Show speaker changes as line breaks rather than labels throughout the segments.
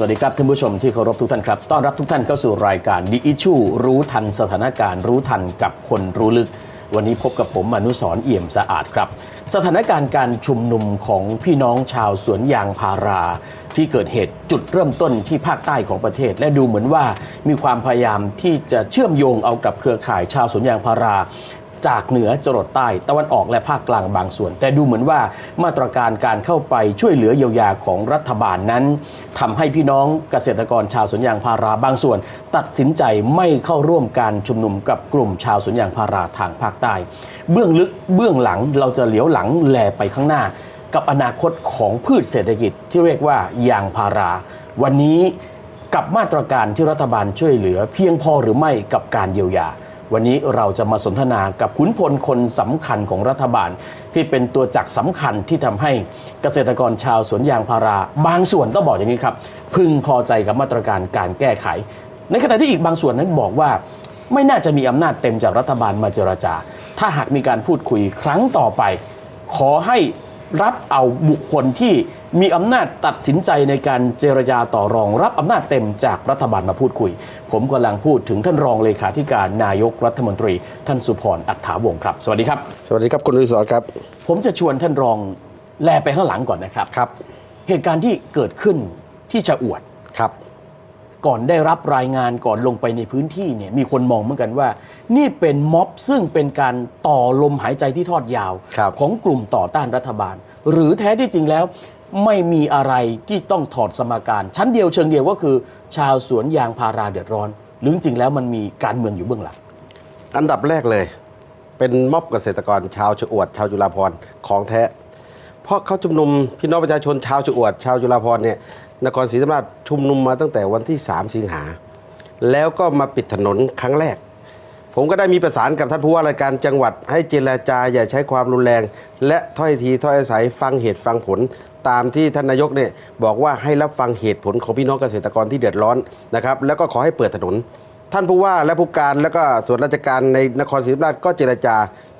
วัสดีครับท่านผู้ชมที่เคารพทุกท่านครับ ต้อนรับทุกท่านเข้าสู่รายการ The Issue รู้ทันสถานการณ์รู้ทันกับคนรู้ลึก วันนี้พบกับผมอนุสรเอี่ยมสะอาดครับ สถานการณ์การชุมนุมของพี่น้องชาวสวนยางพารา ที่เกิดเหตุจุดเริ่มต้นที่ภาคใต้ของประเทศ และดูเหมือนว่ามีความพยายามที่จะเชื่อมโยงเอากับเครือข่ายชาวสวนยางพารา จากเหนือจรดใต้ตะวันออกและภาคกลางบางส่วน แต่ดูเหมือนว่ามาตรการการเข้าไปช่วยเหลือเยียวยาของรัฐบาลนั้นทำให้พี่น้องเกษตรกรชาวสวนยางพาราบางส่วน ตัดสินใจไม่เข้าร่วมการชุมนุมกับกลุ่มชาวสวนยางพาราทางภาคใต้ เบื้องลึกเบื้องหลังเราจะเหลียวหลังแลไปข้างหน้า กับอนาคตของพืชเศรษฐกิจที่เรียกว่ายางพารา วันนี้กับมาตรการที่รัฐบาลช่วยเหลือเพียงพอหรือไม่กับการเยียวยา วันนี้เราจะมาสนทนากับขุนพลคนสำคัญของรัฐบาล ที่เป็นตัวจักรสำคัญที่ทำให้เกษตรกรชาวสวนยางพารา บางส่วนต้องบอกอย่างนี้ครับ พึงพอใจกับมาตรการการแก้ไข ในขณะที่อีกบางส่วนนั้นบอกว่า ไม่น่าจะมีอำนาจเต็มจากรัฐบาลมาเจรจา ถ้าหากมีการพูดคุยครั้งต่อไป ขอให้รับเอาบุคคลที่ มีอำนาจตัดสินใจในการเจรจาต่อรองรับอำนาจเต็มจากรัฐบาลมาพูดคุย ผมกำลังพูดถึงท่านรองเลขาธิการนายกรัฐมนตรี ท่านสุพรอัฏฐาวงศ์ครับ สวัสดีครับ
สวัสดีครับคุณอนุสรณ์ครับ
ผมจะชวนท่านรองแลไปข้างหลังก่อนนะครับ
ครับ
เหตุการณ์ที่เกิดขึ้นที่จะอวด
ครับ
ก่อนได้รับรายงานก่อนลงไปในพื้นที่เนี่ยมีคนมองเหมือนกันว่า นี่เป็นม็อบซึ่งเป็นการต่อลมหายใจที่ทอดยาว
ครับ
ของกลุ่มต่อต้านรัฐบาล หรือแท้ที่จริงแล้ว ไม่มีอะไรที่ต้องถอดสมการ ชั้นเดียวเชิงเดียวก็คือ ชาวสวนยางพาราเดือดร้อน หรือจริงแล้วมันมีการเมืองอยู่เบื้องหลัง
อันดับแรกเลย เป็นม็อบเกษตรกรชาวชอวด ชาวจุฬาภรของแท้ เพราะเขาชุมนุมพี่น้องประชาชนชาวชอวด ชาวจุฬาภรเนี่ยนครศรีธรรมราชชุมนุมมาตั้งแต่วันที่ 3 สิงหา แล้วก็มาปิดถนนครั้งแรก ผมก็ได้มีประสานกับท่านผู้ว่าราชการจังหวัดให้เจรจาอย่าใช้ความรุนแรง และถ้อยทีถ้อยอาศัยฟังเหตุฟังผล ตามที่ท่านนายกเนี่ยบอกว่าให้รับฟังเหตุผลของพี่น้องเกษตรกรที่เดือดร้อนนะครับแล้วก็ขอให้เปิดถนน ท่านผู้ว่าและผู้การแล้วก็ส่วนราชการในนครศรีธรรมราชก็เจรจา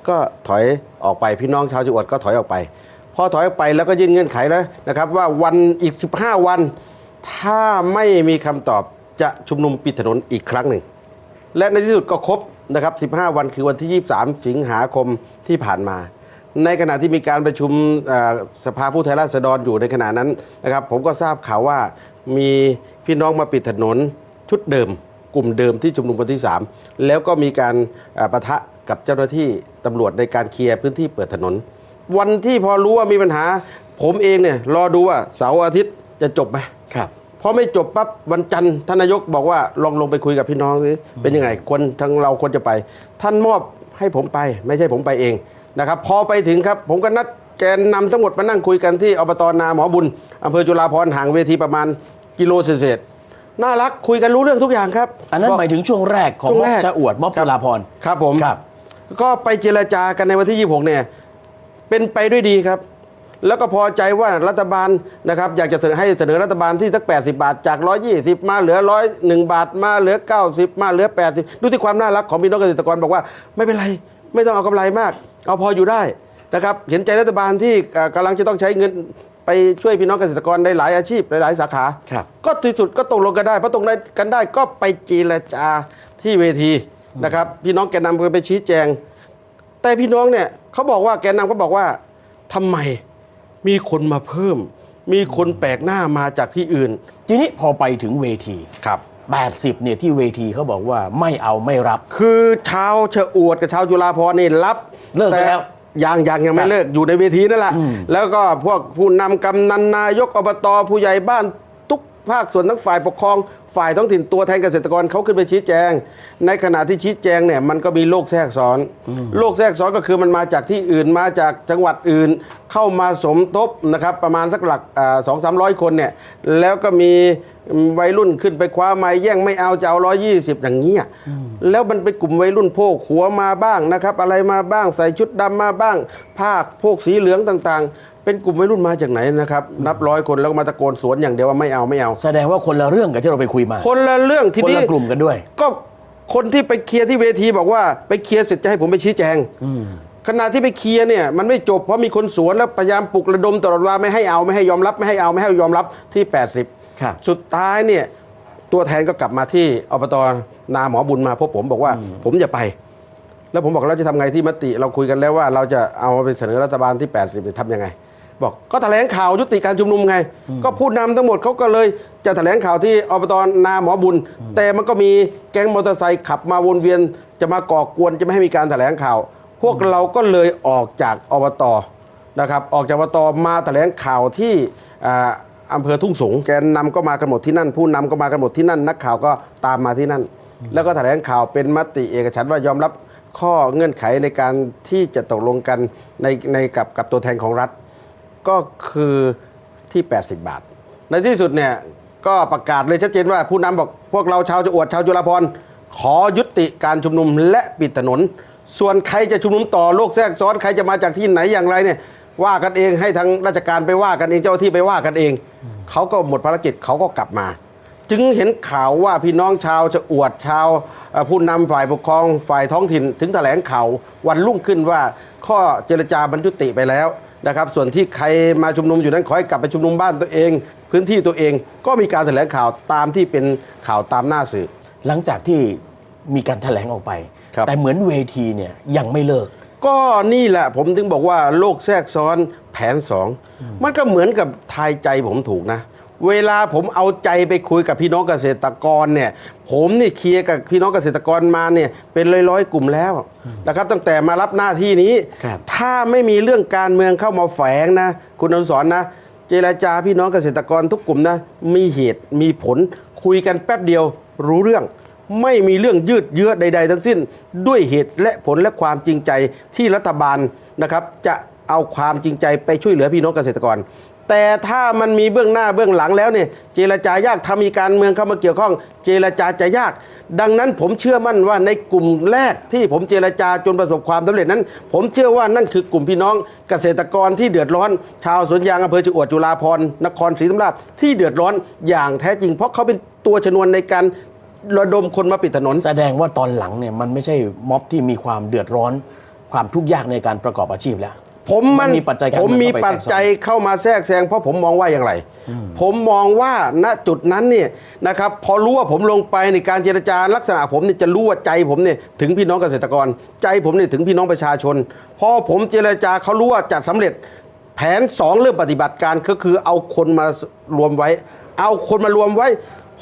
ก็ถอยออกไปพี่น้องชาวจังหวัดก็ถอยออกไป พอถอยออกไปแล้วก็ยื่นเงื่อนไขแล้วนะครับ ว่าวันอีก 15 วัน ถ้าไม่มีคำตอบจะชุมนุมปิดถนนอีกครั้งหนึ่ง และในที่สุดก็ครบนะครับ 15 วันคือวันที่ 23 สิงหาคมที่ผ่านมา ในขณะที่มีการประชุมเอ่อสภาผู้แทนราษฎรอยู่ในขณะนั้นนะครับ ผมก็ทราบข่าวว่ามีพี่น้องมาปิดถนนชุดเดิม กลุ่มเดิมที่ชุมนุมวันที่ 3 แล้วก็มีการเอ่อปะทะกับเจ้าหน้าที่ตำรวจในการเคลียร์พื้นที่เปิดถนน วันที่พอรู้ว่ามีปัญหา ผมเองเนี่ยรอดูว่าเสาร์อาทิตย์จะจบไหม
ครับ
พอไม่จบปั๊บวันจันทร์ท่านนายกบอกว่าลองลงไปคุยกับพี่น้องสิเป็นยังไงคนทั้งเราควรจะไป ท่านมอบให้ผมไป ไม่ใช่ผมไปเอง นะครับพอไปถึงครับผมก็นัดแกนนำทั้งหมดมานั่งคุยกันที่อบตนาหมอบุญอำเภอจุฬาภรณ์ห่างเวทีประมาณกิโลเศษๆน่ารักคุยกันรู้เรื่องทุกอย่างครับ
อันนั้น
บอก
หมายถึงช่วงแรกของ
ช่วง
ม็อ
แร
บ
ก
ชะอวดม็อบ
ครับ
จุฬาภรณ์
ครับผม
ครับ
ก็ไปเจรจากันในวันที่ 26 เนี่ย เป็นไปด้วยดีครับ แล้วก็พอใจว่ารัฐบาลนะครับอยากจะเสนอให้เสนอรัฐบาลที่สัก 80 บาท จาก 120 มาเหลือ 101 บาทมาเหลือ 90 มาเหลือ 80 ดูที่ความน่ารักของพี่น้องเกษตรกรบอกว่า ไม่เป็นไร ไม่ต้องเอากำไรมาก เอาพออยู่ได้นะครับเห็นใจรัฐบาลที่เอ่อกำลังจะต้องใช้เงินไปช่วยพี่น้องเกษตรกรในหลายอาชีพหลาย ๆ สาขา
ครับ
ก็ที่สุดก็ตกลงกันได้เพราะตกลงกันได้ก็ไปเจรจาที่เวทีนะครับพี่น้องแกนนำก็ไปชี้แจง แต่พี่น้องเนี่ยเขาบอกว่าแกนนำเขาบอกว่าทำไมมีคนมาเพิ่ม มีคนแปลกหน้ามาจากที่อื่น
ทีนี้พอไปถึงเวที
ครับ
80เนี่ยที่เวทีเขาบอกว่าไม่เอาไม่รับ
คือชาวเชออวดกับชาวจุฬาภรณ์นี่รับ
เลิกไปแล้ว
ต่ยังยังยัง
ค
ไม่
รับ
เลิกอยู่ในเวทีนั่นแหละ
อืม
แล้วก็พวกผู้นำกำนันนายกอบตผู้ใหญ่บ้านทุก ภาคส่วนทั้งฝ่ายปกครอง ฝ่ายท้องถิ่นตัวแทนเกษตรกรเขาขึ้นไปชี้แจง ในขณะที่ชี้แจงเนี่ยมันก็มีโรคแทรกซ้อนโรคแทรกซ้อนก็คือมันมาจากที่อื่นมาจากจังหวัดอื่น เข้ามาสมทบนะครับประมาณสักหลักสองสามร้อยคนเนี่ยแล้วก็มีวัยรุ่นขึ้นไปคว้าไม้แย่งไม่เอาจะเอาร้อยี่สิบอย่างเงี้ยแล้วมันเป็นกลุ่มวัยรุ่นโพกหัวมาบ้างนะครับ อะไรมาบ้างใส่ชุดดำมาบ้าง ผ้าโพกสีเหลืองต่างๆ เป็นกลุ่มวัยรุ่นมาจากไหนนะครับ นับร้อยคนแล้วก็มาตะโกนสวนอย่างเดียวว่าไม่เอาไม่เอา
แสดงว่าคนละเรื่องกับที่เราไปคุยมา
คนละเรื่องที
คน
นี้
ละกลุ่มกันด้วย
ก็คนที่ไปเคลียร์ที่เวทีบอกว่าไปเคลียร์เสร็จจะให้ผมไปชี้แจง
อืม
ขณะที่ไปเคลียร์เนี่ยมันไม่จบเพราะมีคนสวนแล้วพยายามปลุกระดมตลอดเวลาไม่ให้เอาไม่ให้ยอมรับไม่ให้เอาไม่ให้ยอมรับที่ 80
ครับ
สุดท้ายเนี่ยตัวแทนก็กลับมาที่อบตนาหมอบุญมาพบผมบอกว่าผมจะไป แล้วผมบอกเราจะทำไงที่มติเราคุยกันแล้วว่าเราจะเอาไปเสนอรัฐบาลที่ 80เนี่ยทำยังไง บอกก็แถลงข่าวยุติการชุมนุมไง ก็ผู้นำทั้งหมดเขาก็เลยจะแถลงข่าวที่อบตนาหมอบุญ แต่มันก็มีแก๊งมอเตอร์ไซค์ขับมาวนเวียน จะมาก่อกวนจะไม่ให้มีการแถลงข่าว พวกเราก็เลยออกจากอบตนะครับออกจากอบตมาแถลงข่าวที่อ่าอำเภอทุ่งสงแกนนำก็มากันหมดที่นั่น ผู้นำก็มากันหมดที่นั่น นักข่าวก็ตามมาที่นั่น แล้วก็แถลงข่าวเป็นมติเอกฉันท์ว่ายอมรับข้อเงื่อนไขในการที่จะตกลงกันในในกับกับตัวแทนของรัฐ ก็คือที่ 80 บาท ในที่สุดเนี่ยก็ประกาศเลยชัดเจนว่าผู้นำบอกพวกเราชาวจะอวดชาวจุฬาภรณ์ขอยุติการชุมนุมและปิดถนน ส่วนใครจะชุมนุมต่อโลกแทรกซ้อนใครจะมาจากที่ไหนอย่างไรเนี่ยว่ากันเองให้ทางราชการไปว่ากันเองเจ้าหน้าที่ไปว่ากันเอง เขาก็หมดภารกิจเขาก็กลับมา จึงเห็นข่าวว่าพี่น้องชาวจะอวดชาวเอ่อผู้นำฝ่ายปกครองฝ่ายท้องถิ่น ถึงแถลงข่าววันรุ่งขึ้นว่าข้อเจรจาบรรยุติไปแล้ว นะครับส่วนที่ใครมาชุมนุมอยู่นั้นขอให้กลับไปชุมนุมบ้านตัวเอง พื้นที่ตัวเองก็มีการแถลงข่าวตามที่เป็นข่าวตามหน้าสื่อ
หลังจากที่มีการแถลงออกไป
ครับ
แต่เหมือนเวทีเนี่ยยังไม่เลิก
ก็นี่แหละผมถึงบอกว่าโลกแทรกซ้อนแผนสองมันก็เหมือนกับทายใจผมถูกนะ เวลาผมเอาใจไปคุยกับพี่น้องเกษตรกรเนี่ย ผมนี่เคลียร์กับพี่น้องเกษตรกรมาเนี่ยเป็นร้อยๆกลุ่มแล้วนะครับ ตั้งแต่มารับหน้าที่นี้
ครับ
ถ้าไม่มีเรื่องการเมืองเข้ามาแฝงนะ คุณอนุสรณ์นะ เจรจาพี่น้องเกษตรกรทุกกลุ่มนะ มีเหตุมีผลคุยกันแป๊บเดียวรู้เรื่องไม่มีเรื่องยืดเยื้อใด ๆ ทั้งสิ้นด้วยเหตุและผลและความจริงใจที่รัฐบาลนะครับ จะเอาความจริงใจไปช่วยเหลือพี่น้องเกษตรกร แต่ถ้ามันมีเบื้องหน้าเบื้องหลังแล้วเนี่ยเจรจายากถ้ามีการเมืองเข้ามาเกี่ยวข้อง เจรจาจะยาก ดังนั้นผมเชื่อมั่นว่าในกลุ่มแรกที่ผมเจรจาจนประสบความสำเร็จนั้น ผมเชื่อว่านั่นคือกลุ่มพี่น้องเกษตรกรที่เดือดร้อน ชาวสวนยางอำเภอจุอวดจุฬาภรนครศรีธรรมราชที่เดือดร้อนอย่างแท้จริง เพราะเขาเป็นตัวชนวนในการระดมคนมาปิดถนน
แสดงว่าตอนหลังเนี่ยมันไม่ใช่ม็อบที่มีความเดือดร้อนความทุกข์ยากในการประกอบอาชีพแล้ว
ผมมัน
มันมีปัจจัยการ
ผม
เมือง
มี
เข้าไป
ปัจจัยเข้ามาแทรกแซงเพราะผมมองว่าอย่างไร ผมมองว่าณจุดนั้นเนี่ยนะครับพอรู้ว่าผมลงไปในการเจรจาลักษณะผมเนี่ยจะรู้ว่าใจผมเนี่ยถึงพี่น้องเกษตรกร ใจผมเนี่ยถึงพี่น้องประชาชน พอผมเจรจาเขารู้ว่าจะสำเร็จ แผนสองเรื่องปฏิบัติการก็คือเอาคนมารวมไว้ เอาคนมารวมไว้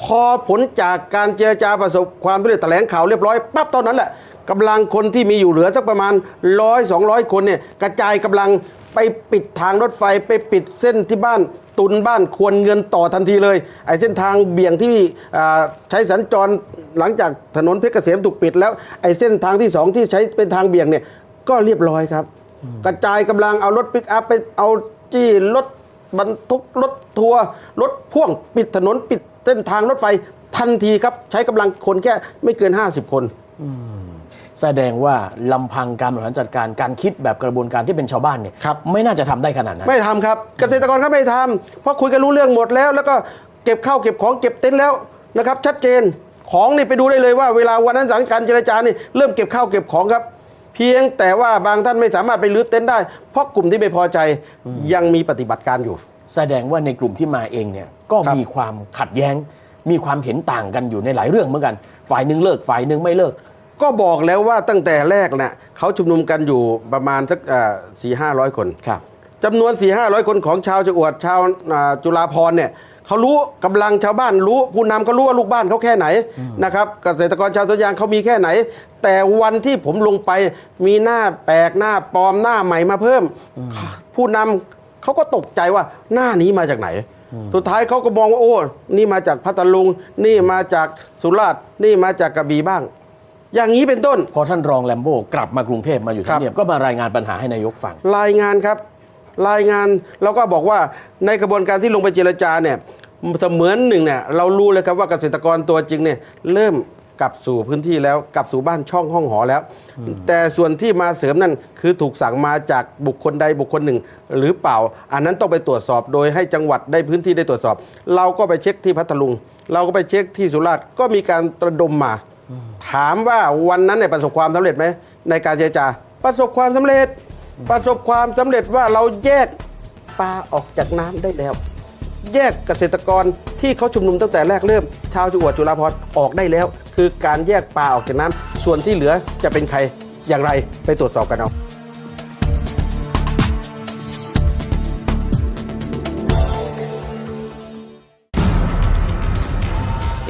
พอผลจากการเจรจาประสบความสำเร็จแถลงข่าวเรียบร้อยปั๊บเท่านั้นแหละ กำลังคนที่มีอยู่เหลือสักประมาณร้อยสองร้อยคนเนี่ยกระจายกำลังไปปิดทางรถไฟไปปิดเส้นที่บ้านตุนบ้านควรเงินต่อทันทีเลยไอ้เส้นทางเบี่ยงที่ใช้สัญจรหลังจากถนนเพชรเกษมถูกปิดแล้วไอ้เส้นทางที่สองที่ใช้เป็นทางเบี่ยงเนี่ยก็เรียบร้อยครับ กระจายกำลังเอารถปิกอัพไปเอาจี้รถบรรทุกรถทัวร์รถพ่วงปิดถนนปิดเส้นทางรถไฟทันทีครับ ใช้กำลังคนแค่ไม่เกิน 50 คน
แสดงว่าลำพังการบริหารจัดการการคิดแบบกระบวนการที่เป็นชาวบ้านเนี่ย
ครับ
ไม่น่าจะทำได้ขนาดนั้น
ไม่ทำครับ เกษตรกรก็ไม่ทำเพราะคุยกันรู้เรื่องหมดแล้ว แล้วก็เก็บข้าวเก็บของเก็บเต็นท์แล้วนะครับ ชัดเจนของนี่ไปดูได้เลยว่าเวลาวันนั้นหลังการเจรจานี่เริ่มเก็บข้าวเก็บของครับ เพียงแต่ว่าบางท่านไม่สามารถไปรื้อเต็นท์ได้ เพราะกลุ่มที่ไม่พอใจยังมีปฏิบัติการอยู่
แสดงว่าในกลุ่มที่มาเองเนี่ยก็
ครับ
มีความขัดแย้ง มีความเห็นต่างกันอยู่ในหลายเรื่องเหมือนกัน ฝ่ายหนึ่งเลิกฝ่ายหนึ่งไม่เลิก
ก็บอกแล้วว่าตั้งแต่แรกน่ะเขาชุมนุมกันอยู่ประมาณสักสี่ห้าร้อยคน
ครับ
จำนวน4ี่ห้าร้อยคนของชาวจะอวดชาวอ่าจุฬาพรณ์เนี่ยเขารู้กำลังชาวบ้านรู้ผู้นำเขารู้ว่าลูกบ้านเขาแค่ไหนนะครับเกษตรกรชาวสวนยางเขามีแค่ไหน แต่วันที่ผมลงไปมีหน้าแปลกหน้าปลอมหน้าใหม่มาเพิ่ม ผู้นำเขาก็ตกใจว่าหน้านี้มาจากไหน สุดท้ายเขาก็มองว่าโอ้ นี่มาจากพัทลุง นี่มาจากสุราษฎร์นี่มาจากกระบี่บ้าง อย่างนี้เป็นต้น
พอท่านรองแลมโบ้กลับมากรุงเทพมาอยู่
ครั
ที่
บ
เนี่ยก็มารายงานปัญหาให้นายกฟัง
รายงานครับ รายงานเราก็บอกว่าในกระบวนการที่ลงไปเจรจาเนี่ยเสมือนหนึ่งเนี่ยเรารู้เลยครับว่าเกษตรกรตัวจริงเนี่ยเริ่มกลับสู่พื้นที่แล้วกลับสู่บ้านช่องห้องหอแล้ว แต่ส่วนที่มาเสริมนั่นคือถูกสั่งมาจากบุคคลใดบุคคลหนึ่ง หรือเปล่า อันนั้นต้องไปตรวจสอบโดยให้จังหวัดได้พื้นที่ได้ตรวจสอบ เราก็ไปเช็คที่พัทลุง เราก็ไปเช็คที่สุราษฎร์ก็มีการตระดมมา ถามว่าวันนั้นเนี่ยประสบความสำเร็จไหมในการเจรจา ประสบความสำเร็จ ประสบความสำเร็จว่าเราแยกปลาออกจากน้ำได้แล้ว แยกเกษตรกรที่เขาชุมนุมตั้งแต่แรกเริ่ม ชาวจังหวัดจุฬาภรณ์ออกได้แล้ว คือการแยกปลาออกจากน้ำส่วนที่เหลือจะเป็นใครอย่างไรไปตรวจสอบกันเอา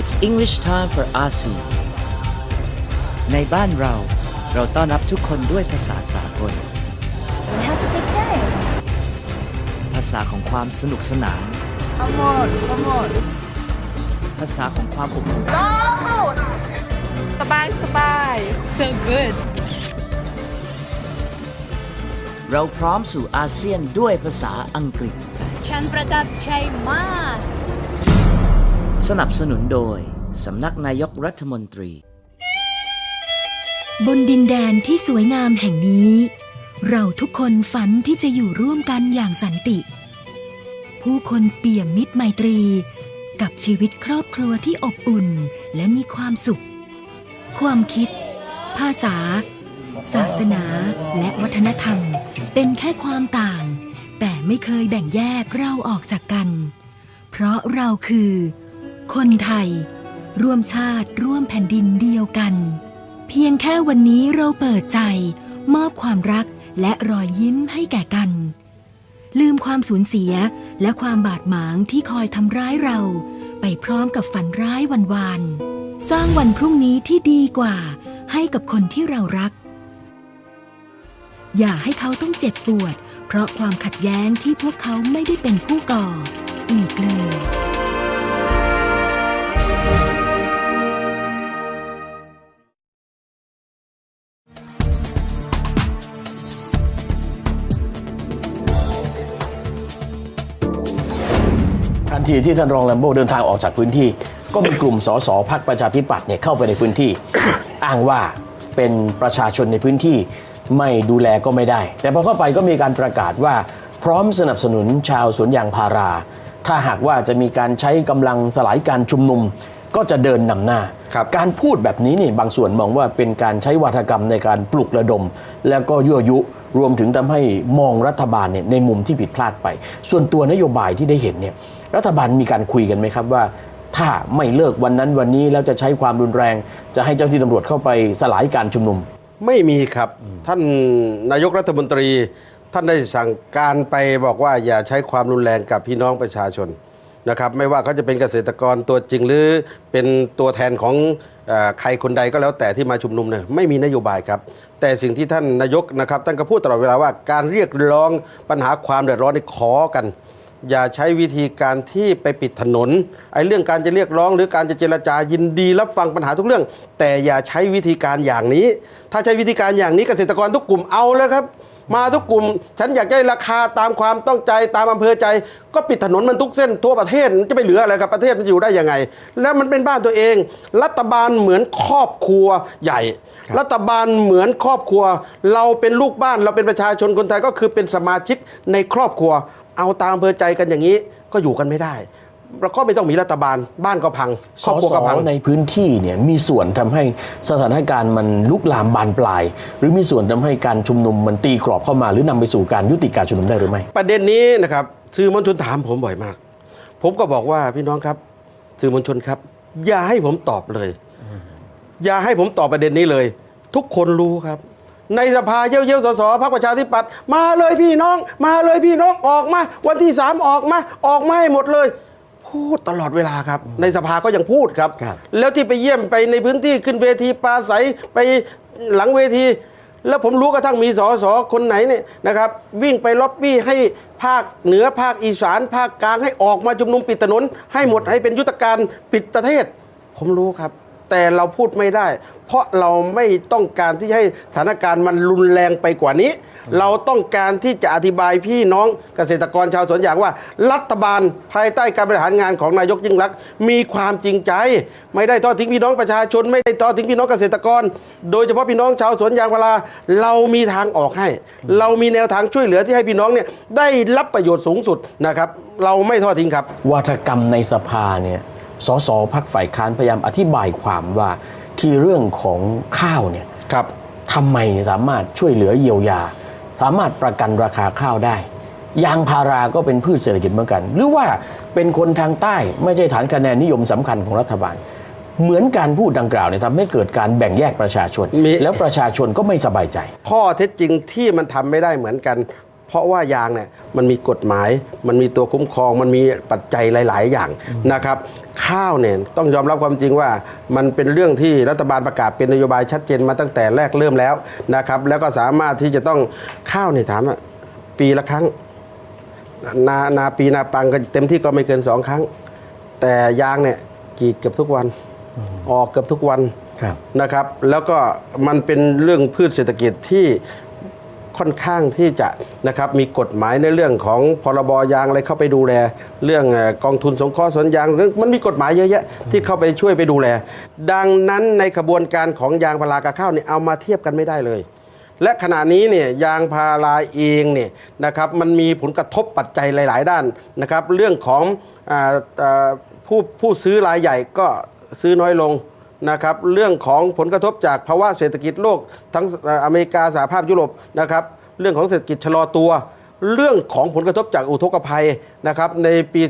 It's English time for ASEAN ในบ้านเราเราต้อนรับทุกคนด้วยภาษาสากล
Have a good day.
ภาษาของความสนุกสนาน
Come on, come on.
ภาษาของความอบอุ่น
สบายสบาย
So good.
เราพร้อมสู่อาเซียนด้วยภาษาอังกฤษ
ฉันประทับใจมาก
สนับสนุนโดย สำนักนายกรัฐมนตรี
บนดินแดนที่สวยงามแห่งนี้ เราทุกคนฝันที่จะอยู่ร่วมกันอย่างสันติ ผู้คนเปี่ยมมิตรไมตรี กับชีวิตครอบครัวที่อบอุ่นและมีความสุข ความคิด ภาษา ศาสนาและวัฒนธรรม เป็นแค่ความต่าง แต่ไม่เคยแบ่งแยกเราออกจากกัน เพราะเราคือ คนไทย ร่วมชาติร่วมแผ่นดินเดียวกัน เพียงแค่วันนี้เราเปิดใจ มอบความรักและรอยยิ้มให้แก่กัน ลืมความสูญเสียและความบาดหมางที่คอยทำร้ายเรา ไปพร้อมกับฝันร้ายวันวานๆสร้างวันพรุ่งนี้ที่ดีกว่า ให้กับคนที่เรารัก อย่าให้เขาต้องเจ็บปวด เพราะความขัดแย้งที่พวกเขาไม่ได้เป็นผู้ก่อ อีกเลย
ทันทีที่ท่านรองแลมโบเดินทางออกจากพื้นที่ ก็มีกลุ่มสสพักประชาธิปัตย์เนี่ยเข้าไปในพื้นที่ อ้างว่าเป็นประชาชนในพื้นที่ไม่ดูแลก็ไม่ได้ แต่พอเข้าไปก็มีการประกาศว่าพร้อมสนับสนุนชาวสวนยางพารา ถ้าหากว่าจะมีการใช้กำลังสลายการชุมนุม ก็จะเดินนำหน้า
ครับ
การพูดแบบนี้นี่บางส่วนมองว่าเป็นการใช้วาทกรรมในการปลุกระดม แล้วก็ยั่วยุรวมถึงทำให้มองรัฐบาลเนี่ยในมุมที่ผิดพลาดไป ส่วนตัวนโยบายที่ได้เห็นเนี่ย รัฐบาลมีการคุยกันไหมครับว่า ถ้าไม่เลิกวันนั้นวันนี้แล้วจะใช้ความรุนแรง จะให้เจ้าหน้าที่ตำรวจเข้าไปสลายการชุมนุม
ไม่มีครับท่านนายกรัฐมนตรี ท่านได้สั่งการไปบอกว่าอย่าใช้ความรุนแรงกับพี่น้องประชาชนนะครับไม่ว่าเขาจะเป็นเกษตรกรตัวจริงหรือเป็นตัวแทนของอใครคนใดก็แล้วแต่ที่มาชุมนุมเนี่ยไม่มีนโยบายครับ แต่สิ่งที่ท่านนายกนะครับท่านก็พูดตลอดเวลาว่าการเรียกร้องปัญหาความเดือดร้อนนี่ขอกัน อย่าใช้วิธีการที่ไปปิดถนนไอ้เรื่องการจะเรียกร้อง หรือการจะเจรจายินดีรับฟังปัญหาทุกเรื่อง แต่อย่าใช้วิธีการอย่างนี้ ถ้าใช้วิธีการอย่างนี้เกษตรกรทุกกลุ่มเอาแล้วครับ มาทุกกลุ่ม ฉันอยากได้ราคาตามความต้องใจตามอำเภอใจ ก็ปิดถนนมันทุกเส้นทั่วประเทศมันจะไปเหลืออะไรครับประเทศมันจะอยู่ได้ยังไง แล้วมันเป็นบ้านตัวเอง รัฐบาลเหมือนครอบครัวใหญ่ รัฐบาลเหมือนครอบครัว เราเป็นลูกบ้านเราเป็นประชาชนคนไทยก็คือเป็นสมาชิกในครอบครัว เอาตามอำเภอใจกันอย่างนี้ก็อยู่กันไม่ได้เราก็ไม่ต้องมีรัฐบาลบ้านก็พังค
ส
รอบครัว
ส
ก็พัง
ในพื้นที่เนี่ยมีส่วนทำให้สถานการณ์มันลุกลามบานปลาย หรือมีส่วนทำให้การชุมนุมมันตีกรอบเข้ามา หรือนำไปสู่การยุติการชุมนุมได้หรือไม่
ประเด็นนี้นะครับสื่อมวลชนถามผมบ่อยมาก ผมก็บอกว่าพี่น้องครับสื่อมวลชนครับ อย่าให้ผมตอบเลย อย่าให้ผมตอบประเด็นนี้เลย ทุกคนรู้ครับ ในสภาเยี่ยวเยี่ยวสสพรรคประชาธิปัตย์มาเลยพี่น้อง มาเลยพี่น้องออกมา วันที่สามออกมาออกมาให้หมดเลย พูดตลอดเวลาครับ ในสภาก็ยังพูดครับ
ครับ
แล้วที่ไปเยี่ยมไปในพื้นที่ขึ้นเวทีปราศัยไปหลังเวที แล้วผมรู้กระทั่งมีสสคนไหนเนี่ยนะครับวิ่งไปล็อบบี้ให้ภาคเหนือภาคอีสานภาคกลางให้ออกมาชุมนุมปิดถนน ให้หมดให้เป็นยุทธการปิดประเทศ ผมรู้ครับ แต่เราพูดไม่ได้ เพราะเราไม่ต้องการที่ให้สถานการณ์มันรุนแรงไปกว่านี้ เราต้องการที่จะอธิบายพี่น้องเกษตรกรชาวสวนยางว่า รัฐบาลภายใต้การบริหารงานของนายกยิ่งรักษณ์มีความจริงใจ ไม่ได้ทอดทิ้งพี่น้องประชาชน ไม่ได้ทอดทิ้งพี่น้องเกษตรกร โดยเฉพาะพี่น้องชาวสวนยางพาราเรามีทางออกให้ เรามีแนวทางช่วยเหลือที่ให้พี่น้องเนี่ยได้รับประโยชน์สูงสุดนะครับ เราไม่ทอดทิ้งครับ
วาทกรรมในสภาเนี่ย สสพักฝ่ายค้านพยายามอธิบายความว่าที่เรื่องของข้าวเนี่ย
ครับ
ทำไมสามารถช่วยเหลือเยียวยา สามารถประกันราคาข้าวได้ ยางพาราก็เป็นพืชเศรษฐกิจเหมือนกัน หรือว่าเป็นคนทางใต้ไม่ใช่ฐานคะแนนนิยมสำคัญของรัฐบาล เหมือนการพูดดังกล่าวเนี่ยทำให้เกิดการแบ่งแยกประชาชน
มี
แล้วประชาชนก็ไม่สบายใจ
ข้อเท็จจริงที่มันทำไม่ได้เหมือนกัน เพราะว่ายางเนี่ยมันมีกฎหมาย มันมีตัวคุ้มครอง มันมีปัจจัยหลาย ๆ อย่างนะครับ ข้าวเนี่ยต้องยอมรับความจริงว่า มันเป็นเรื่องที่รัฐบาลประกาศเป็นนโยบายชัดเจนมาตั้งแต่แรกเริ่มแล้วนะครับ แล้วก็สามารถที่จะต้องข้าวเนี่ยถามว่าปีละครั้ง นานาปีนาปังก็เต็มที่ก็ไม่เกินสองครั้ง แต่ยางเนี่ยกรีดเกือบทุกวัน ออกเกือบทุกวัน
ครับ
นะครับ แล้วก็มันเป็นเรื่องพืชเศรษฐกิจที่ ค่อนข้างที่จะนะครับมีกฎหมายในเรื่องของพรบยางอะไรเข้าไปดูแล เรื่องกองทุนสงเคราะห์สวนยางเรื่องมันมีกฎหมายเยอะแยะที่เข้าไปช่วยไปดูแล ดังนั้นในขบวนการของยางพารากับข้าวเนี่ยเอามาเทียบกันไม่ได้เลย และขณะนี้เนี่ยยางพาราเองเนี่ยนะครับมันมีผลกระทบปัจจัยหลาย ๆ ด้านนะครับ เรื่องของออผู้ผู้ซื้อรายใหญ่ก็ซื้อน้อยลง นะครับเรื่องของผลกระทบจากภาวะเศรษฐกิจโลกทั้งอเมริกาสหภาพยุโรปนะครับเรื่องของเศรษฐกิจชะลอตัวเรื่องของผลกระทบจากอุทกภัยนะครับในปี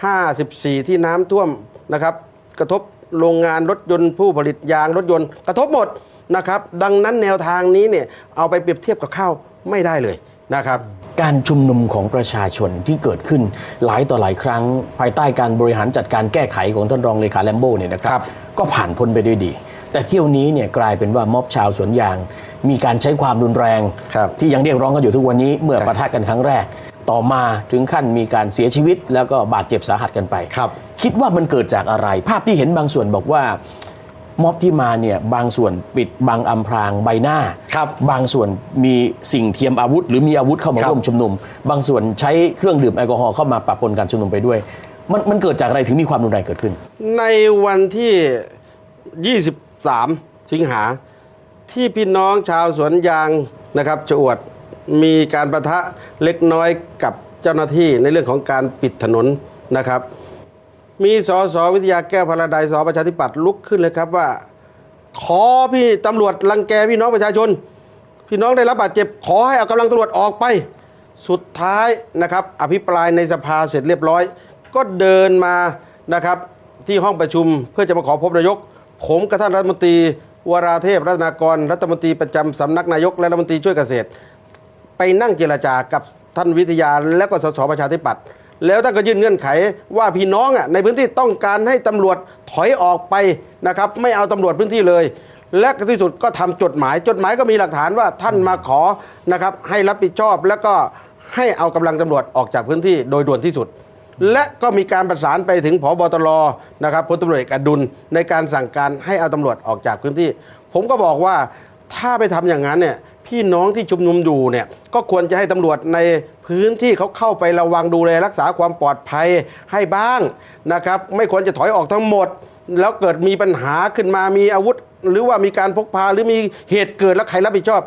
2554 ที่น้ำท่วมนะครับกระทบโรงงานรถยนต์ผู้ผลิตยางรถยนต์กระทบหมดนะครับดังนั้นแนวทางนี้เนี่ยเอาไปเปรียบเทียบกับข้าวไม่ได้เลยนะครับ
การชุมนุมของประชาชนที่เกิดขึ้นหลายต่อหลายครั้ง ภายใต้การบริหารจัดการแก้ไขของท่านรองเลขาแลมโบ้เนี่ยนะครั
ครับ
ก็ผ่านพ้นไปด้วยดี แต่เที่ยวนี้เนี่ยกลายเป็นว่าม็อบชาวสวนยาง มีการใช้ความรุนแรง
ครับ
ที่ยังเรียกร้องกันอยู่ทุกวันนี้เมื่อ
ครับ
ปะทะกันครั้งแรก ต่อมาถึงขั้นมีการเสียชีวิต แล้วก็บาดเจ็บสาหัสกันไป
ครับ
คิดว่ามันเกิดจากอะไร ภาพที่เห็นบางส่วนบอกว่า ม็อบที่มาเนี่ยบางส่วนปิดบังอำพรางใบหน้า
ครับ
บางส่วนมีสิ่งเทียมอาวุธ หรือมีอาวุธเข้ามา
ครับ
ร่วมชุมนุม บางส่วนใช้เครื่องดื่มแอลกอฮอล์เข้ามาปะปนการชุมนุมไปด้วย มันมันเกิดจากอะไรถึงมีความรุนแรงเกิดขึ้น
ในวันที่ 23 สิงหาที่พี่น้องชาวสวนยางนะครับจะอวดมีการประทะเล็กน้อยกับเจ้าหน้าที่ในเรื่องของการปิดถนนนะครับ มีสสวิทยาแก้วพลาไดสประชาธิปัตย์ลุกขึ้นเลยครับว่า ขอพี่ตำรวจรังแกพี่น้องประชาชน พี่น้องได้รับบาดเจ็บ ขอให้เอากำลังตำรวจออกไป สุดท้ายนะครับ อภิปรายในสภาเสร็จเรียบร้อย ก็เดินมานะครับที่ห้องประชุมเพื่อจะมาขอพบนายก ผมกับท่านรัฐมนตรี วราเทพรัตนากร รัฐมนตรีประจำสำนักนายกและรัฐมนตรีช่วยเกษตร ไปนั่งเจรจากับท่านวิทยาและก็สสประชาธิปัตย์ แล้วท่านก็ยื่นเงื่อนไขว่าพี่น้องอะในพื้นที่ต้องการให้ตำรวจถอยออกไปนะครับไม่เอาตำรวจพื้นที่เลย และที่สุดก็ทำจดหมาย จดหมายก็มีหลักฐานว่าท่านมาขอนะครับให้รับผิดชอบ แล้วก็ให้เอากำลังตำรวจออกจากพื้นที่โดยด่วนที่สุด และก็มีการประสานไปถึงผบตรนะครับพลตำรวจเอกอดุลในการสั่งการให้เอาตำรวจออกจากพื้นที่ ผมก็บอกว่าถ้าไปทำอย่างนั้นเนี่ย พี่น้องที่ชุมนุมอยู่เนี่ยก็ควรจะให้ตำรวจในพื้นที่เขาเข้าไประวังดูแลรักษาความปลอดภัยให้บ้างนะครับไม่ควรจะถอยออกทั้งหมด แล้วเกิดมีปัญหาขึ้นมามีอาวุธ หรือว่ามีการพกพาหรือมีเหตุเกิดแล้วใครรับผิดชอบ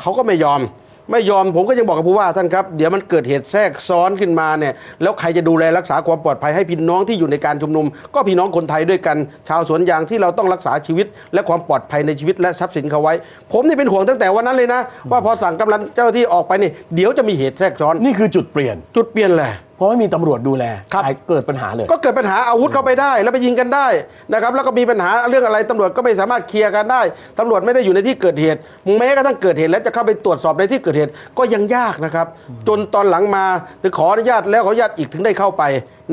เขาก็ไม่ยอม ไม่ยอมผมก็ยังบอกกับผู้ว่าท่านครับ เดี๋ยวมันเกิดเหตุแทรกซ้อนขึ้นมาเนี่ยแล้วใครจะดูแลรักษาความปลอดภัยให้พี่น้องที่อยู่ในการชุมนุม ก็พี่น้องคนไทยด้วยกัน ชาวสวนยางที่เราต้องรักษาชีวิต และความปลอดภัยในชีวิตและทรัพย์สินเขาไว้ ผมนี่เป็นห่วงตั้งแต่วันนั้นเลยนะ ว่าพอสั่งกำลังเจ้าหน้าที่ออกไปนี่เดี๋ยวจะมีเหตุแทรกซ้อน
นี่คือจุดเปลี่ยน
จุดเปลี่ยนแหละ
เพราะไม่มีตำรวจดูแล
ครับ
กลายเกิดปัญหาเลย
ก็เกิดปัญหาอาวุธเข้าไปได้ แล้วไปยิงกันได้นะครับแล้วก็มีปัญหาเรื่องอะไรตำรวจก็ไม่สามารถเคลียร์กันได้ตำรวจไม่ได้อยู่ในที่เกิดเหตุแม้กระทั่งเกิดเหตุแล้วจะเข้าไปตรวจสอบในที่เกิดเหตุก็ยังยากนะครับ จนตอนหลังมาถึงขออนุญาตแล้วขออนุญาตอีกถึงได้เข้าไป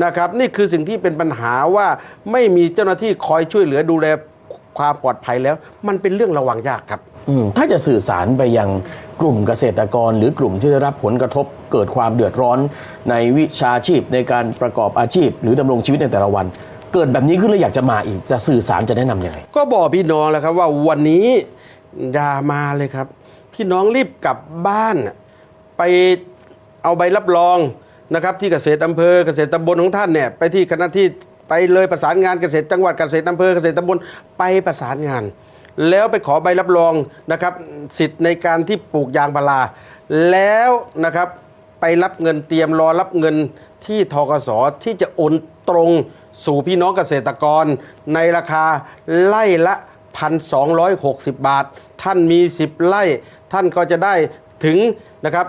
นะครับ นี่คือสิ่งที่เป็นปัญหาว่าไม่มีเจ้าหน้าที่คอยช่วยเหลือดูแลความปลอดภัยแล้ว มันเป็นเรื่องระวังยากครับ
อืม ถ้าจะสื่อสารไปยังกลุ่มเกษตรกรหรือกลุ่มที่ได้รับผลกระทบเกิดความเดือดร้อนในวิชาชีพในการประกอบอาชีพ หรือดำรงชีวิตในแต่ละวัน เกิดแบบนี้ขึ้นแล้วอยากจะมาอีกจะสื่อสารจะแนะนำยังไง
ก็บอกพี่น้องแล้วครับว่าวันนี้อย่ามาเลยครับ พี่น้องรีบกลับบ้านน่ะไปเอาใบรับรองนะครับที่เกษตรอำเภอเกษตรตำบลของท่านเนี่ยไปที่คณะที่ไปเลยประสานงานเกษตรจังหวัดเกษตรอำเภอเกษตรตำบลไปประสานงาน แล้วไปขอใบรับรองนะครับสิทธิ์ในการที่ปลูกยางพาราแล้วนะครับไปรับเงินเตรียมรอรับเงินที่ทกสที่จะโอนตรงสู่พี่น้องเกษตรกร ในราคาไล่ละ 1,260 บาท ท่านมี 10 ไร่ ท่านก็จะได้ถึงนะครับ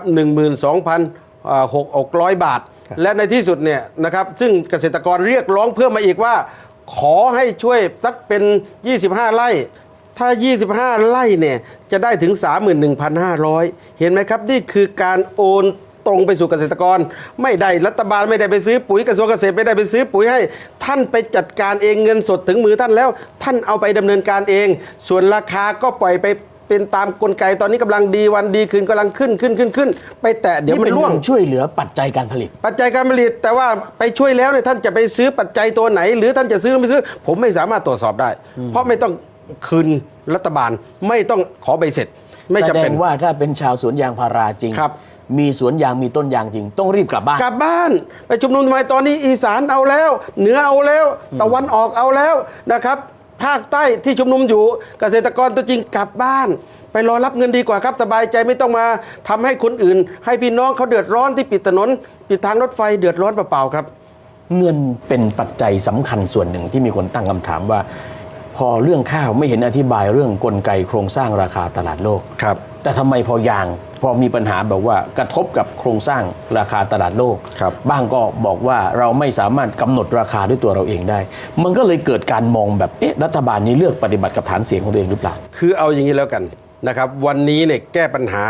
12,660หกอกร้อยบาท และในที่สุดเนี่ยนะครับซึ่งเกษตรกรเรียกร้องเพิ่มมาอีกว่า ขอให้ช่วยสักเป็น 25 ไร่ ถ้า 25 ไร่เนี่ยจะได้ถึง 31,500 เห็นไหมครับ นี่คือการโอนตรงไปสู่เกษตรกร ไม่ได้รัฐบาลไม่ได้ไปซื้อปุ๋ยกระทรวงเกษตรไม่ได้ไปซื้อปุ๋ยให้ ท่านไปจัดการเองเงินสดถึงมือท่านแล้ว ท่านเอาไปดำเนินการเอง ส่วนราคาก็ปล่อยไปเป็นตามกลไกตอนนี้กำลังดีวันดีคืนกำลังขึ้นขึ้นขึ้นขึ้น ไปแตะเดี๋ยวมัน
เป็น
ร่วง
เรื่องช่วยเหลือปัจจัยการผลิต
ปัจจัยการผลิต แต่ว่าไปช่วยแล้วเนี่ยท่านจะไปซื้อปัจจัยตัวไหน หรือท่านจะซื้อหรือไม่ซื้อ ผมไม่สามารถตรวจสอบได้ เพราะไม่ต้อง คืนรัฐบาลไม่ต้องขอใบเสร็จ ไม่
แส
จำ
ด
เป็น
งว่าถ้าเป็นชาวสวนยางพาราจริง
ครับ
มีสวนยางมีต้นยางจริง ต้องรีบกลับบ้าน
กลับบ้านไปชุมนุมทำไมตอนนี้อีสานเอาแล้ว เหนือเอาแล้ว ตะวันออกเอาแล้วนะครับ ภาคใต้ที่ชุมนุมอยู่เกษตรกรตัวจริงกลับบ้าน ไปรอรับเงินดีกว่าครับสบายใจไม่ต้องมาทำให้คนอื่น ให้พี่น้องเขาเดือดร้อนที่ปิดถนนปิดทางรถไฟเดือดร้อนเปล่าๆครับ
เงินเป็นปัจจัยสำคัญส่วนหนึ่งที่มีคนตั้งคำถามว่า พอเรื่องข้าวไม่เห็นอธิบายเรื่องกลไกโครงสร้างราคาตลาดโลก
ครับ
แต่ทำไมพอยางพอมีปัญหาแบบว่ากระทบกับโครงสร้างราคาตลาดโลก
ครับ
บ้างก็บอกว่าเราไม่สามารถกำหนดราคาด้วยตัวเราเองได้ มันก็เลยเกิดการมองแบบเอ๊ะรัฐบาลนี้เลือกปฏิบัติกับฐานเสียงของตัวเองหรือเปล่า
คือเอาอย่างนี้แล้วกันนะครับวันนี้เนี่ยแก้ปัญหา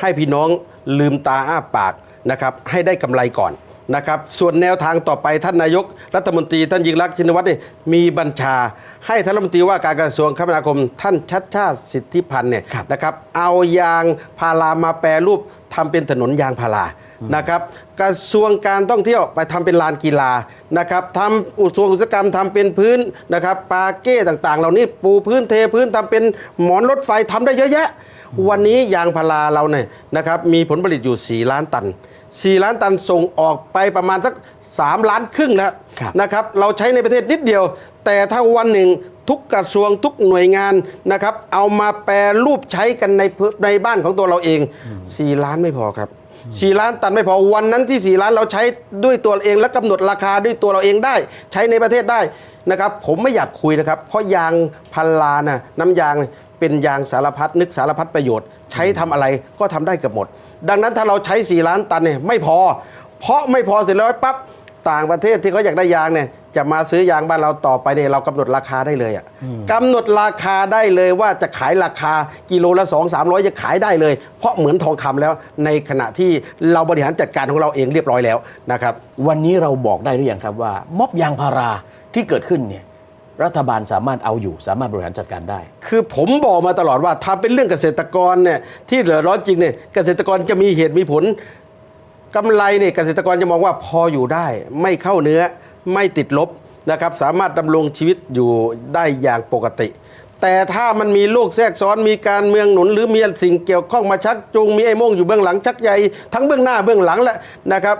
ให้พี่น้องลืมตาอ้าปากนะครับให้ได้กำไรก่อน นะครับส่วนแนวทางต่อไปท่านนายก รัฐมนตรีท่านยิ่งรักษณ์ชินวัตรเนี่ยมีบัญชา ให้ท่านรัฐมนตรีว่าการกระทรวงคมนาคม ท่านชัดชาติสิทธิพันธ์เนี่ย
ครับ
นะครับเอายางพารามาแปรรูปทำเป็นถนนยางพารานะครับกระทรวงการท่องเที่ยวไปทำเป็นลานกีฬานะครับทำอุตสาหอุตสาหกรรมทำเป็นพื้นนะครับปาเก้ต่างๆ เหล่านี้ปูพื้นเทพื้นทำเป็นหมอนรถไฟทำได้เยอะแยะ วันนี้ยางพาราเราเนี่ยนะครับมีผลผลิตอยู่ 4 ล้านตัน 4 ล้านตันส่งออกไปประมาณสัก 3 ล้านครึ่งแล้ว
ครับ
นะครับ เราใช้ในประเทศนิดเดียว แต่ถ้าวันหนึ่งทุกกระทรวงทุกหน่วยงานนะครับ เอามาแปรรูปใช้กันในพื้นในบ้านของตัวเราเอง 4 ล้านไม่พอครับ4ล้านตันไม่พอวันนั้นที่4ล้านเราใช้ด้วยตัวเราเองและกำหนดราคาด้วยตัวเราเองได้ ใช้ในประเทศได้นะครับ ผมไม่อยากคุยนะครับ เพราะยางพันลานะน้ำยางเนี่ยเป็นยางสารพัดนึกสารพัดประโยชน์ ใช้ทำอะไรก็ทำได้เกือบหมด ดังนั้นถ้าเราใช้ 4 ล้านตันเนี่ยไม่พอ เพราะไม่พอเสร็จแล้วปั๊บต่างประเทศที่เขาอยากได้ยางเนี่ยจะมาซื้อยางบ้านเราต่อไปเนี่ยเรากำหนดราคาได้เลยอะ่ะกำหนดราคาได้เลยว่าจะขายราคากิโลละ 2 3 0 0 จะขายได้เลย เพราะเหมือนทองคำแล้วในขณะที่เราบริหารจัดการของเราเองเรียบร้อยแล้วนะครับ
วันนี้เราบอกได้หรือยังครับว่า ม็อบยางพาราที่เกิดขึ้นเนี่ย รัฐบาลสามารถเอาอยู่ สามารถบริหารจัดการได้
คือผมบอกมาตลอดว่าถ้าเป็นเรื่องเกษตรกรเนี่ยที่เดือร้อนจริงเนี่ยเกษตรกรจะมีเหตุมีผลกำไรเนี่ยเกษตรกรจะมองว่าพออยู่ได้ ไม่เข้าเนื้อไม่ติดลบนะครับสามารถดำรงชีวิตอยู่ได้อย่างปกติ แต่ถ้ามันมีโรคแทรกซ้อนมีการเมืองหนุน หรือมีสิ่งเกี่ยวข้องมาชักจูงมีไอ้โม่งอยู่เบื้องหลังชักใยทั้งเบื้องหน้าเบื้องหลังแหละนะครับ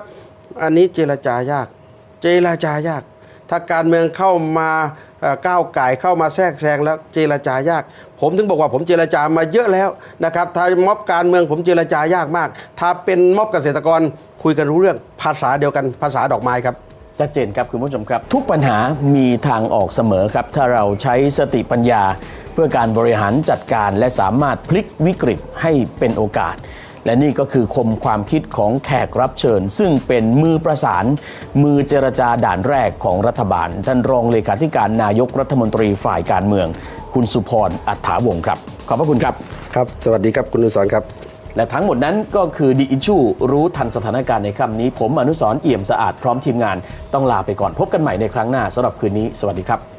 อันนี้เจรจายาก เจรจายาก ถ้าการเมืองเข้ามา ก้าวไก่เข้ามาแทรกแซงแล้วเจรจายาก ผมถึงบอกว่าผมเจรจามาเยอะแล้วนะครับถ้าม็อบการเมืองผมเจรจายากมาก ถ้าเป็นม็อบเกษตรกรคุยกันรู้เรื่องภาษาเดียวกันภาษาดอกไม้ครับ
ชัดเจนครับคุณผู้ชมครับ ทุกปัญหามีทางออกเสมอครับ ถ้าเราใช้สติปัญญา เพื่อการบริหารจัดการและสามารถพลิกวิกฤตให้เป็นโอกาส และนี่ก็คือคมความคิดของแขกรับเชิญ ซึ่งเป็นมือประสาน มือเจรจาด่านแรกของรัฐบาล ท่านรองเลขาธิการนายกรัฐมนตรีฝ่ายการเมือง คุณสุพรอัฏฐาวงศ์ครับ ขอบพระคุณครับ
ครับ สวัสดีครับคุณนุสรครับ
และทั้งหมดนั้นก็คือดีอิชูรู้ทันสถานการณ์ในคำนี้ ผมอนุสรณ์เอี่ยมสะอาดพร้อมทีมงานต้องลาไปก่อนพบกันใหม่ในครั้งหน้าสำหรับคืนนี้ สวัสดีครับ